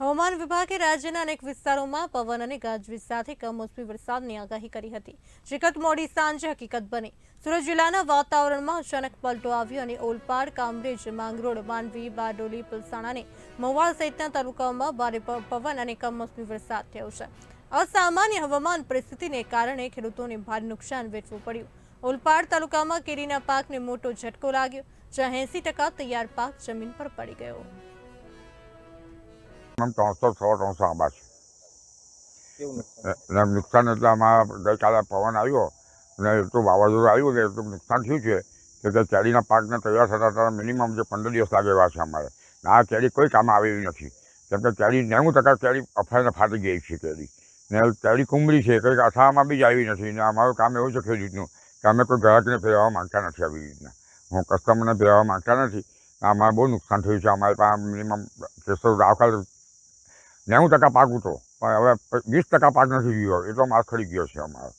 હવામાન વિભાગે રાજ્યના અનેક વિસ્તારોમાં પવન અને ગાજવીજ સાથે કમોસમી વરસાદની આગાહી કરી હતી. ગત મોડી સાંજે હકીકત બની. સુરત જિલ્લાના વાતાવરણમાં અચાનક પલટો આવ્યો અને ઓલપાડ, કામરેજ, માંગરોળ, માંડવી, બારડોલી, પલસાણા અને મહુવા સહિતના તાલુકાઓમાં ભારે પવન અને કમોસમી વરસાદ થયો છે. અસામાન્ય હવામાન પરિસ્થિતિને કારણે ખેડૂતોને ભારે નુકસાન વેઠવું પડ્યું. ઓલપાડ તાલુકામાં કેરીના પાકને મોટો ઝટકો લાગ્યો, જ્યાં એંસી ટકા તૈયાર પાક જમીન પર પડી ગયો. આમ ત્રણસો સો ત્રણસો આંબા છે. નુકસાન? એટલે અમારા આમાં ગઈકાલે પવન આવ્યો અને એટલું વાવાઝોડું આવ્યું ને એટલું નુકસાન થયું છે કે તે કેરીના પાકને તૈયાર થતાં થતાં મિનિમમ જે પંદર દિવસ લાગે એવા છે અમારે. ને આ કેરી કોઈ કામ આવેલી નથી. કેમ કે કેરી નેવું ટકા કેરી અફાઈને ફાટી ગઈ છે કેરી. ને કેરી કુંબળી છે કંઈક અથામાં બી જ આવી નથી ને અમારું કામ એવું છે ખેડૂતનું કે અમે કોઈ ગ્રાહકને ફેરવવા માંગતા નથી આવી રીતના. હું કસ્ટમરને ફેરવવા માંગતા નથી. અમારે બહુ નુકસાન થયું છે અમારે પાસે મિનિમમ ત્રેસો આવકાલ નેવું ટકા પાક હતો પણ હવે વીસ ટકા પાક નથી ગયો એટલો માલ ખરી ગયો છે અમારો.